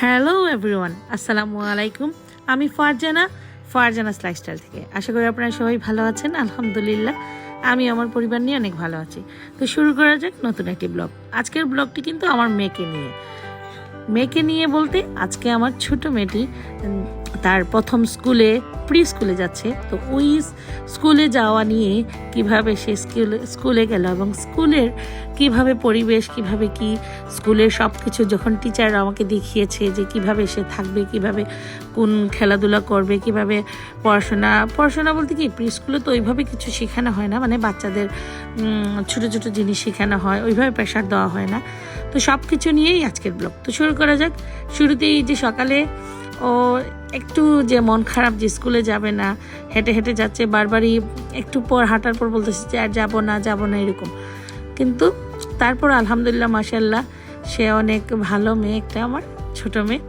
Hello everyone, আসসালামু আলাইকুম। আমি ফারজানা ফারজানা লাইফস্টাইল থেকে। আশা করি আপনারা সবাই ভালো আছেন, আলহামদুলিল্লাহ। আমি আমার পরিবার নিয়ে অনেক ভালো আছি। তো শুরু করা যাক নতুন একটি ব্লগ। আজকের ব্লগটি কিন্তু আমার মেয়েকে নিয়ে। মেয়েকে নিয়ে বলতে আজকে আমার ছোট মেয়েটি তার প্রথম স্কুলে প্রি স্কুলে যাচ্ছে। তো ওই স্কুলে যাওয়া নিয়ে কীভাবে সে স্কুলে স্কুলে গেল এবং স্কুলের কীভাবে পরিবেশ, কীভাবে কি, স্কুলের সব কিছু যখন টিচার আমাকে দেখিয়েছে যে কীভাবে সে থাকবে, কীভাবে কোন খেলাধুলা করবে, কীভাবে পড়াশোনা পড়াশোনা বলতে কি প্রি স্কুলে তো ওইভাবে কিছু শেখানো হয় না মানে বাচ্চাদের ছোট ছোট জিনিস শেখানো হয়, ওইভাবে প্রেশার দেওয়া হয় না। তো সব কিছু নিয়েই আজকের ব্লগ তো শুরু করা যাক। শুরুতেই যে সকালে ও একটু যে মন খারাপ যে স্কুলে যাবে না, হেঁটে হেঁটে যাচ্ছে, বারবারই একটু পর হাঁটার পর বলতেছে যে আর যাব না যাব না এরকম। কিন্তু তারপর আলহামদুলিল্লাহ মাসাল্লাহ সে অনেক ভালো মেয়ে একটা আমার ছোট মেয়ে।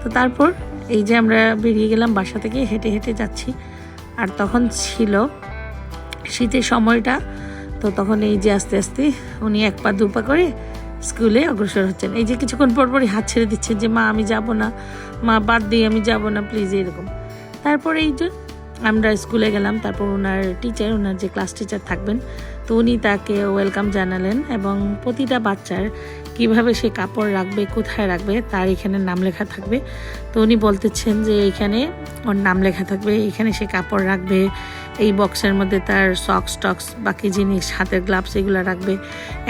তো তারপর এই যে আমরা বেরিয়ে গেলাম বাসা থেকে, হেঁটে হেঁটে যাচ্ছি। আর তখন ছিল শীতের সময়টা, তো তখন এই যে আস্তে আস্তে উনি এক পা, দু পা করে স্কুলে অগ্রসর হচ্ছেন। এই যে কিছুক্ষণ পর পরই হাত ছেড়ে দিচ্ছেন যে, মা, আমি যাব না। মা, বাদ দিই আমি যাব না প্লিজ এরকম। তারপর এই যে আমরা স্কুলে গেলাম, তারপর ওনার টিচার ওনার যে ক্লাস টিচার থাকবেন, তো উনি তাকে ওয়েলকাম জানালেন এবং প্রতিটা বাচ্চার কীভাবে সে কাপড় রাখবে, কোথায় রাখবে, তার এখানে নাম লেখা থাকবে। তো উনি বলতেছেন যে, এখানে ওর নাম লেখা থাকবে, এখানে সে কাপড় রাখবে এই বক্সের মধ্যে তার সক্স টক্স বাকি জিনিস, হাতের গ্লাভস এগুলো রাখবে।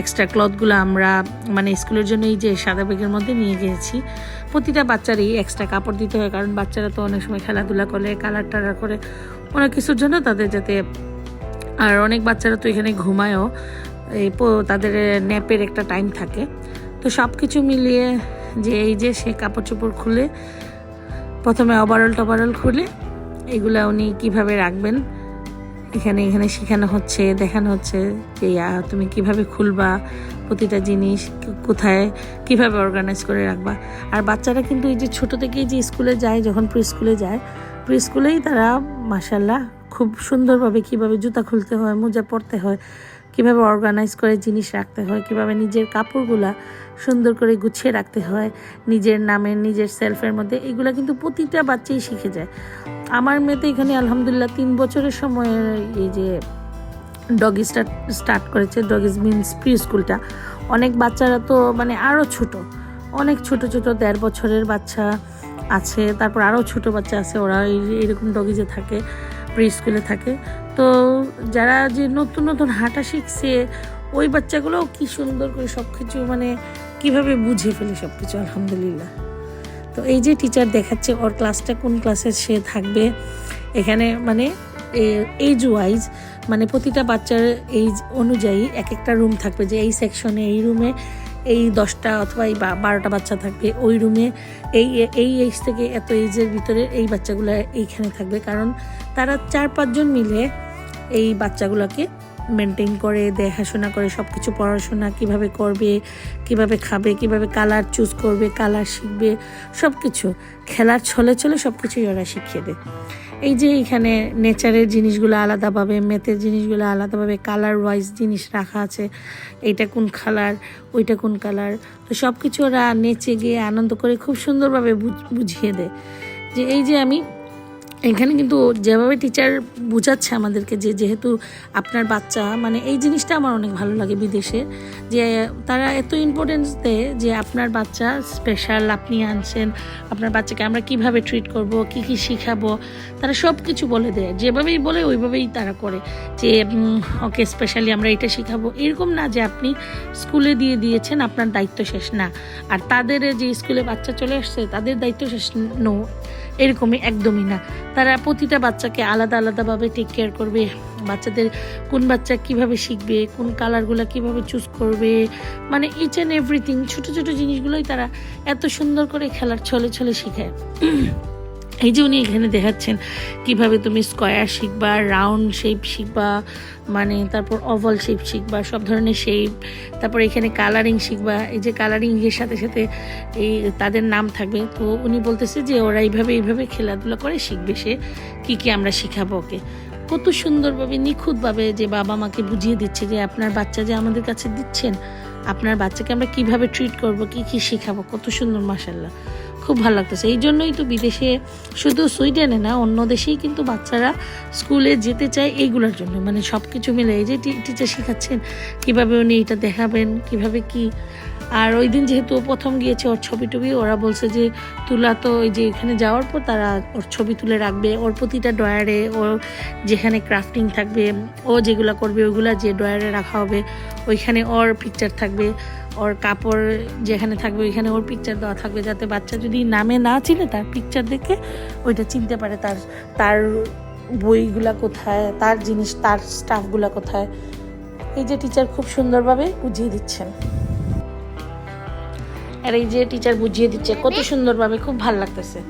এক্সট্রা ক্লথগুলো আমরা মানে স্কুলের জন্য এই যে সাদা ব্যাগের মধ্যে নিয়ে গিয়েছি, প্রতিটা বাচ্চারই এক্সট্রা কাপড় দিতে হয়, কারণ বাচ্চারা তো অনেক সময় খেলাধুলা করে কালার টালার করে, অনেক কিছুর জন্য তাদের যাতে, আর অনেক বাচ্চারা তো এখানে ঘুমায়ও, এই তাদের ন্যাপের একটা টাইম থাকে। তো সব কিছু মিলিয়ে যে এই যে সে কাপড় চোপড় খুলে, প্রথমে ওভারঅল টভারঅল খুলে, এগুলা উনি কীভাবে রাখবেন এখানে এখানে শেখানো হচ্ছে, দেখানো হচ্ছে যে তুমি কীভাবে খুলবা প্রতিটা জিনিস, কোথায়, কীভাবে অর্গানাইজ করে রাখবা। আর বাচ্চারা কিন্তু এই যে ছোট থেকেই যে স্কুলে যায়, যখন প্রি স্কুলে যায় প্রি স্কুলেই তারা মাসাল্লাহ খুব সুন্দরভাবে কীভাবে জুতা খুলতে হয়, মোজা পরতে হয়, কীভাবে অর্গানাইজ করে জিনিস রাখতে হয়, কীভাবে নিজের কাপড়গুলা সুন্দর করে গুছিয়ে রাখতে হয়, নিজের নামের, নিজের সেলফের মধ্যে, এগুলো কিন্তু প্রতিটা বাচ্চাই শিখে যায়। আমার মেয়ে তো এখানে আলহামদুলিল্লাহ তিন বছরের সময় এই যে ডগি স্টার্ট স্টার্ট করেছে ডগিজ মিনস প্রি স্কুলটা অনেক বাচ্চারা তো মানে আরও ছোট, অনেক ছোট ছোট দেড় বছরের বাচ্চা আছে, তারপর আরও ছোট বাচ্চা আছে, ওরা এইরকম ডগিজে থাকে প্রি স্কুলে থাকে তো যারা যে নতুন নতুন হাঁটা শিখছে, ওই বাচ্চাগুলোও কি সুন্দর করে সব কিছু মানে কীভাবে বুঝে ফেলে সব কিছু আলহামদুলিল্লাহ। তো এই যে টিচার দেখাচ্ছে ওর ক্লাসটা কোন ক্লাসে সে থাকবে, এখানে মানে এইজ ওয়াইজ মানে প্রতিটা বাচ্চার এইজ অনুযায়ী এক একটা রুম থাকবে যে এই সেকশনে এই রুমে এই দশটা অথবা এই বারোটা বাচ্চা থাকবে, ওই রুমে এই এই এইজ থেকে এত এইজের ভিতরে এই বাচ্চাগুলো এইখানে থাকবে। কারণ তারা চার পাঁচজন মিলে এই বাচ্চাগুলোকে মেনটেন করে, দেখাশোনা করে সব কিছু পড়াশোনা কীভাবে করবে, কীভাবে খাবে, কীভাবে কালার চুজ করবে কালার শিখবে সব কিছু খেলার ছলে ছলে সব কিছুই ওরা শিখিয়ে দেয়। এই যে এখানে নেচারের জিনিসগুলো আলাদাভাবে মেথের জিনিসগুলো আলাদাভাবে কালার ওয়াইজ জিনিস রাখা আছে, এইটা কোন কালার ওইটা কোন কালার তো সব কিছু ওরা নেচে গিয়ে আনন্দ করে খুব সুন্দরভাবে বুঝ- বুঝিয়ে দেয়। যে এই যে আমি এখানে কিন্তু যেভাবে টিচার বোঝাচ্ছে আমাদেরকে যে যেহেতু আপনার বাচ্চা মানে এই জিনিসটা আমার অনেক ভালো লাগে বিদেশে, যে তারা এত ইম্পর্টেন্স দেয় যে আপনার বাচ্চা স্পেশাল আপনি আনছেন, আপনার বাচ্চাকে আমরা কীভাবে ট্রিট করব, কি কি শিখাবো, তারা সব কিছু বলে দেয়। যেভাবেই বলে ওইভাবেই তারা করে যে ওকে স্পেশালি আমরা এটা শিখাবো। এরকম না যে আপনি স্কুলে দিয়ে দিয়েছেন, আপনার দায়িত্ব শেষ না। আর তাদের যে স্কুলে বাচ্চা চলে আসছে, তাদের দায়িত্ব শেষ নো এরকমই একদমই না। তারা প্রতিটা বাচ্চাকে আলাদা আলাদাভাবে টেক কেয়ার করবে। বাচ্চাদের কোন বাচ্চা কীভাবে শিখবে, কোন কালারগুলো কীভাবে চুজ করবে মানে ইচ অ্যান্ড এভরিথিং ছোটো ছোটো জিনিসগুলোই তারা এত সুন্দর করে খেলার ছলে ছলে শিখায়। এই যে উনি এখানে দেখাচ্ছেন কীভাবে তুমি স্কোয়ার শিখবা রাউন্ড শেপ শিখবা মানে তারপর ওভাল শেপ শিখবা, সব ধরনের শেপ তারপর এখানে কালারিং শিখবা, এই যে কালারিং এর সাথে সাথে এই তাদের নাম থাকবে। তো উনি বলতেছে যে ওরা এইভাবে এইভাবে খেলাধুলা করে শিখবে সে, কি কি আমরা শিখাবো ওকে। কত সুন্দরভাবে, নিখুঁতভাবে যে বাবা মাকে বুঝিয়ে দিচ্ছে যে আপনার বাচ্চা যে আমাদের কাছে দিচ্ছেন, আপনার বাচ্চাকে আমরা কীভাবে ট্রিট করব, কি কি শেখাবো, কত সুন্দর মাসাল্লাহ খুব ভালো লাগতেছে। এই জন্যই তো বিদেশে শুধু সুইডেনে না, অন্য দেশেই কিন্তু বাচ্চারা স্কুলে যেতে চায় এইগুলোর জন্য। মানে সব কিছু মিলে এই যে টিচার শেখাচ্ছেন, কীভাবে উনি এটা দেখাবেন, কীভাবে কি? আর ওই দিন যেহেতু প্রথম গিয়েছে, ওর ছবি টবি, ওরা বলছে যে, তুলা তো ওই যে এখানে যাওয়ার পর তারা ওর ছবি তুলে রাখবে। ওর প্রতিটা ড্রয়ারে ওর যেখানে ক্রাফটিং থাকবে, ও যেগুলো করবে, ওইগুলা যে ড্রয়ারে রাখা হবে, ওইখানে ওর পিকচার থাকবে। ওর কাপড় যেখানে থাকবে ওইখানে ওর পিকচার দেওয়া থাকবে যাতে বাচ্চা যদি নামে না চিনে তার পিকচার দেখে ওইটা চিনতে পারে তার তার বইগুলা কোথায় তার জিনিস তার স্টাফগুলা কোথায়। এই যে টিচার খুব সুন্দরভাবে বুঝিয়ে দিচ্ছেন। আর এই যে টিচার বুঝিয়ে দিচ্ছে কত সুন্দরভাবে খুব ভালো লাগতেছে।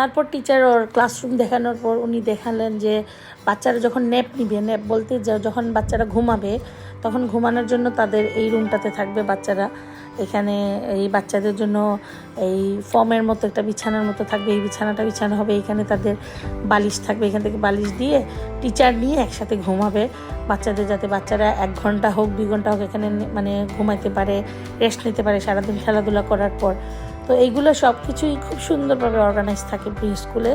তারপর টিচার ওর ক্লাসরুম দেখানোর পর উনি দেখালেন যে বাচ্চারা যখন ন্যাপ নিবে ন্যাপ বলতে যখন বাচ্চারা ঘুমাবে, তখন ঘুমানোর জন্য তাদের এই রুমটাতে থাকবে বাচ্চারা। এখানে এই বাচ্চাদের জন্য এই ফর্মের মতো একটা বিছানার মতো থাকবে, এই বিছানাটা বিছানো হবে, এখানে তাদের বালিশ থাকবে, এখান থেকে বালিশ দিয়ে টিচার নিয়ে একসাথে ঘুমাবে। বাচ্চাদের যাতে বাচ্চারা এক ঘণ্টা হোক, দুই ঘণ্টা হোক এখানে মানে ঘুমাইতে পারে রেস্ট নিতে পারে সারাদিন খেলাধুলা করার পর। তো এইগুলো সব কিছুই খুব সুন্দরভাবে অর্গানাইজ থাকে প্রি স্কুলে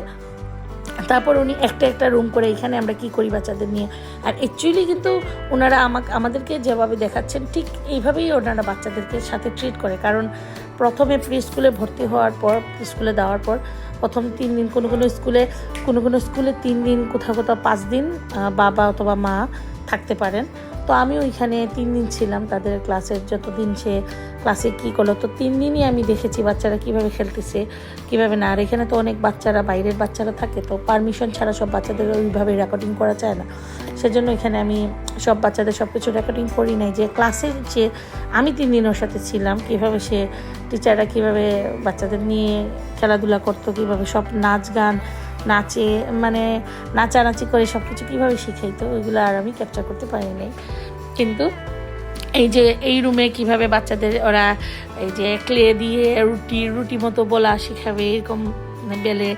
তারপর উনি একটা একটা রুম করে এখানে আমরা কি করি বাচ্চাদের নিয়ে। আর অ্যাকচুয়ালি কিন্তু ওনারা আমাকে আমাদেরকে যেভাবে দেখাচ্ছেন, ঠিক এইভাবেই ওনারা বাচ্চাদেরকে সাথে ট্রিট করে। কারণ প্রথমে প্রি স্কুলে ভর্তি হওয়ার পর স্কুলে দেওয়ার পর, প্রথম তিন দিন কোনো কোনো স্কুলে কোনো কোনো স্কুলে তিন দিন কোথাও কোথাও পাঁচ দিন বাবা অথবা মা থাকতে পারেন। তো আমি ওইখানে তিন দিন ছিলাম, তাদের ক্লাসের যতদিন সে ক্লাসে কী করল? তো তিন দিনই আমি দেখেছি বাচ্চারা কীভাবে খেলতেছে, কীভাবে না। আর এখানে তো অনেক বাচ্চারা, বাইরের বাচ্চারা থাকে, তো পারমিশন ছাড়া সব বাচ্চাদের ওইভাবে রেকর্ডিং করা যায় না। সেজন্য এখানে আমি সব বাচ্চাদের সব কিছু রেকর্ডিং করি নাই যে ক্লাসে যে আমি তিন দিন ওর সাথে ছিলাম, কীভাবে সে টিচাররা কীভাবে বাচ্চাদের নিয়ে খেলাধুলা করতো, কীভাবে সব নাচ গান, নাচে মানে নাচানাচি করে সব কিছু কীভাবে শিখাইতো, ওইগুলো আর আমি ক্যাপচার করতে পারি নাই। কিন্তু এই যে, এই রুমে কীভাবে বাচ্চাদের ওরা এই যে ক্লে দিয়ে রুটি রুটি মতো বলা শেখাবে, এরকম বেলে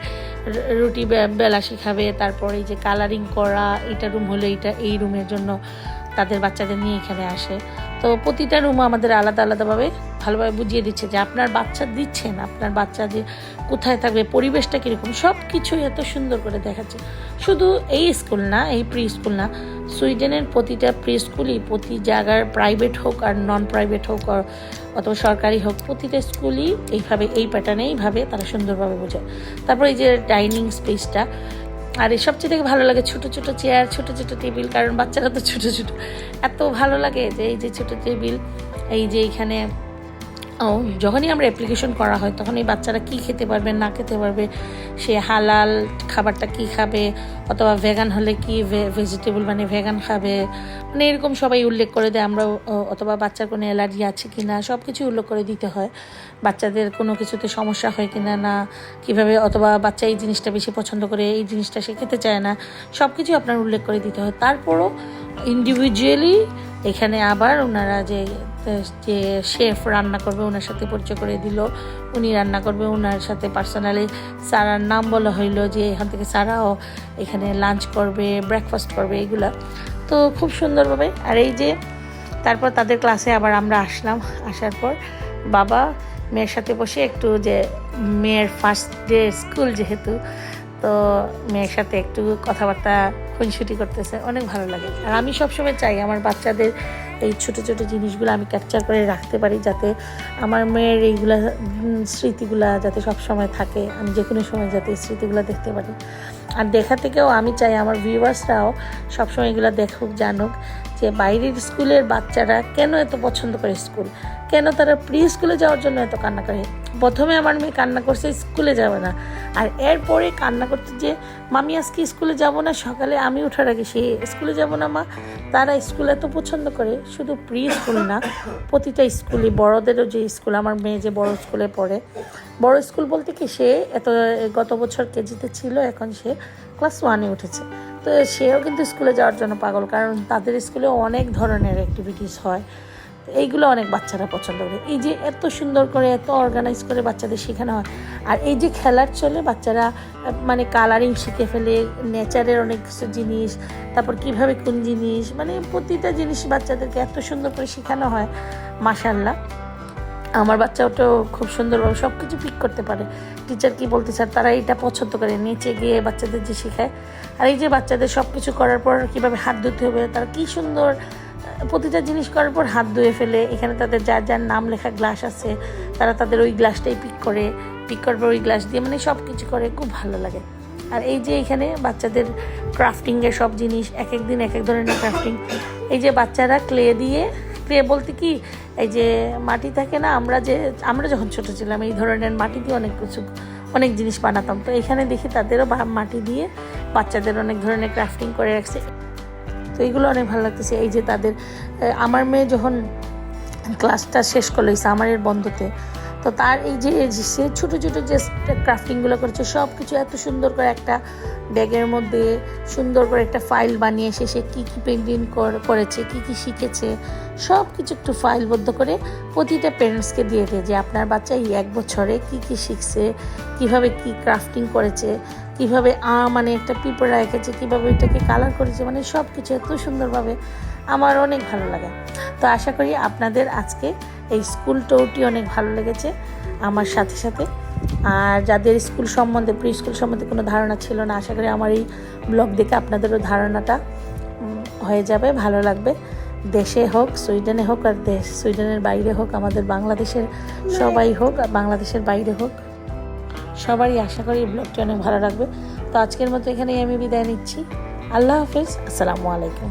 রুটি বেলা শেখাবে, তারপর এই যে কালারিং করা, এটা রুম হলে এটা এই রুমের জন্য তাদের বাচ্চাদের নিয়ে এখানে আসে। তো প্রতিটা রুম আমাদের আলাদা আলাদাভাবে ভালোভাবে বুঝিয়ে দিচ্ছে যে আপনার বাচ্চা দিচ্ছেন, আপনার বাচ্চা যে কোথায় থাকবে, পরিবেশটা কীরকম সব কিছুই এত সুন্দর করে দেখাচ্ছে। শুধু এই স্কুল না, এই প্রি স্কুল না, সুইডেনের প্রতিটা প্রি স্কুলই প্রতি জায়গার প্রাইভেট হোক আর নন প্রাইভেট হোক আর অথবা সরকারি হোক, প্রতিটা স্কুলই এইভাবে, এই প্যাটার্নে এইভাবে তারা সুন্দরভাবে বোঝায়। তারপর এই যে ডাইনিং স্পেসটা আর এই সবচেয়ে থেকে ভালো লাগে ছোট ছোট চেয়ার ছোট ছোট টেবিল কারণ বাচ্চারা তো ছোট ছোট। এত ভালো লাগে যে এই যে ছোট টেবিল এই যে এখানে যখনই আমরা অ্যাপ্লিকেশন করা হয়, তখন এই বাচ্চারা কি খেতে পারবে, না খেতে পারবে? সে হালাল খাবারটা কি খাবে? অথবা ভেগান হলে কি ভেজিটেবল মানে ভেগান খাবে? মানে এরকম সবাই উল্লেখ করে দেয় আমরা অথবা বাচ্চার কোনো অ্যালার্জি আছে কি না সব কিছু উল্লেখ করে দিতে হয়। বাচ্চাদের কোনো কিছুতে সমস্যা হয় কি না না কীভাবে, অথবা বাচ্চা এই জিনিসটা বেশি পছন্দ করে, এই জিনিসটা সে খেতে চায় না সব কিছু আপনার উল্লেখ করে দিতে হয়। তারপরও ইন্ডিভিজুয়ালি এখানে আবার ওনারা যে যে শেফ রান্না করবে, ওনার সাথে পরিচয় করে দিল। উনি রান্না করবে ওনার সাথে পার্সোনালি সারার নাম বলা হইল যে, এখান থেকে সারাও এখানে লাঞ্চ করবে ব্রেকফাস্ট করবে, এগুলা। তো খুব সুন্দরভাবে, আর এই যে, তারপর তাদের ক্লাসে আবার আমরা আসলাম। আসার পর বাবা মেয়ের সাথে বসে একটু যে, মেয়ের ফার্স্ট ডে স্কুল যেহেতু, তো মেয়ের সাথে একটু কথাবার্তা খুনসুটি করতেছে, অনেক ভালো লাগে। আর আমি সবসময় চাই আমার বাচ্চাদের এই ছোট ছোট জিনিসগুলো আমি ক্যাপচার করে রাখতে পারি, যাতে আমার মেয়ের এইগুলা স্মৃতিগুলা যাতে সব সময় থাকে, আমি যে কোনো সময় যাতে এই স্মৃতিগুলো দেখতে পারি। আর দেখা থেকেও আমি চাই আমার ভিউয়ার্সরাও সবসময় এগুলো দেখুক, জানুক, যে বাইরের স্কুলের বাচ্চারা কেন এত পছন্দ করে স্কুল? কেন তারা প্রি স্কুলে যাওয়ার জন্য এত কান্না করে? প্রথমে আমার মেয়ে কান্না করছে, স্কুলে যাবে না। আর এরপরে কান্না করতে যে, মামি, আজকে স্কুলে যাব না, সকালে আমি ওঠার আগে সে স্কুলে যাব না, মা। তারা স্কুল এত পছন্দ করে, শুধু প্রি স্কুল না, প্রতিটা স্কুলই। বড়দেরও যে স্কুল, আমার মেয়ে যে বড় স্কুলে পড়ে, বড় স্কুল বলতে কি, সে এত, গত বছর কেজিতে ছিল, এখন সে ক্লাস ওয়ানে উঠেছে। তো সেও কিন্তু স্কুলে যাওয়ার জন্য পাগল, কারণ তাদের স্কুলে অনেক ধরনের অ্যাক্টিভিটিস হয়। এইগুলো অনেক বাচ্চারা পছন্দ করে। এই যে এত সুন্দর করে, এত অর্গানাইজ করে বাচ্চাদের শেখানো হয়। আর এই যে খেলার চলে বাচ্চারা মানে কালারিং শিখে ফেলে নেচারের অনেক কিছু জিনিস, তারপর কীভাবে কোন জিনিস মানে প্রতিটা জিনিস বাচ্চাদেরকে এত সুন্দর করে শেখানো হয় মাসাল্লাহ আমার বাচ্চাটাও খুব সুন্দরভাবে সব কিছু পিক করতে পারে। টিচার কি বলতে চান তারা এটা পছন্দ করে, নিচে গিয়ে বাচ্চাদের যে শেখায়। আর এই যে বাচ্চাদের সব কিছু করার পর কীভাবে হাত ধুতে হবে, তারা কি সুন্দর প্রতিটা জিনিস করার পর হাত ধুয়ে ফেলে, এখানে তাদের যার যার নাম লেখা গ্লাস আছে, তারা তাদের ওই গ্লাসটাই পিক করে পিক করার পর ওই গ্লাস দিয়ে মানে সব কিছু করে, খুব ভালো লাগে। আর এই যে এখানে বাচ্চাদের ক্রাফটিংয়ের সব জিনিস, এক এক দিন এক এক ধরনের ক্রাফটিং এই যে বাচ্চারা ক্লে দিয়ে ক্লে বলতে কি? এই যে মাটি থাকে না, আমরা যে, আমরা যখন ছোটো ছিলাম, এই ধরনের মাটি দিয়ে অনেক কিছু, অনেক জিনিস বানাতাম। তো এখানে দেখি তাদেরও মাটি দিয়ে বাচ্চাদের অনেক ধরনের ক্রাফটিং করে রাখছে। তো এইগুলো অনেক ভালো লাগতেছে। এই যে তাদের আমার মেয়ে যখন ক্লাসটা শেষ করল এই সামারের বন্ধতে, তো তার এই যে সে ছোটো ছোটো যে ক্রাফটিংগুলো করেছে সব কিছু এত সুন্দর করে একটা ব্যাগের মধ্যে সুন্দর করে একটা ফাইল বানিয়ে এসে সে কী কী পেন্টিং করেছে, কী কী শিখেছে সব কিছু একটু ফাইলবদ্ধ করে প্রতিটা প্যারেন্টসকে দিয়ে দেয় যে আপনার বাচ্চা এই এক বছরে কী কী শিখছে, কীভাবে কি ক্রাফটিং করেছে কীভাবে, আ মানে একটা পিঁপড়া রেখেছে, কীভাবে এটাকে কালার করেছে মানে সব কিছু এত সুন্দরভাবে আমার অনেক ভালো লাগে। তো আশা করি আপনাদের আজকে এই স্কুল ট্যুরটি অনেক ভালো লেগেছে আমার সাথে সাথে। আর যাদের স্কুল সম্বন্ধে প্রি স্কুল সম্বন্ধে কোনো ধারণা ছিল না, আশা করি আমার এই ব্লগ দেখে আপনাদেরও ধারণাটা হয়ে যাবে, ভালো লাগবে। দেশে হোক, সুইডেনে হোক আর দেশ, সুইডেনের বাইরে হোক, আমাদের বাংলাদেশের সবাই হোক আর বাংলাদেশের বাইরে হোক। সবারই আশা করি ব্লগটি অনেক ভালো লাগবে। তো আজকের মতো এখানেই আমি বিদায় নিচ্ছি। আল্লাহ হাফিজ। আসসালামু আলাইকুম।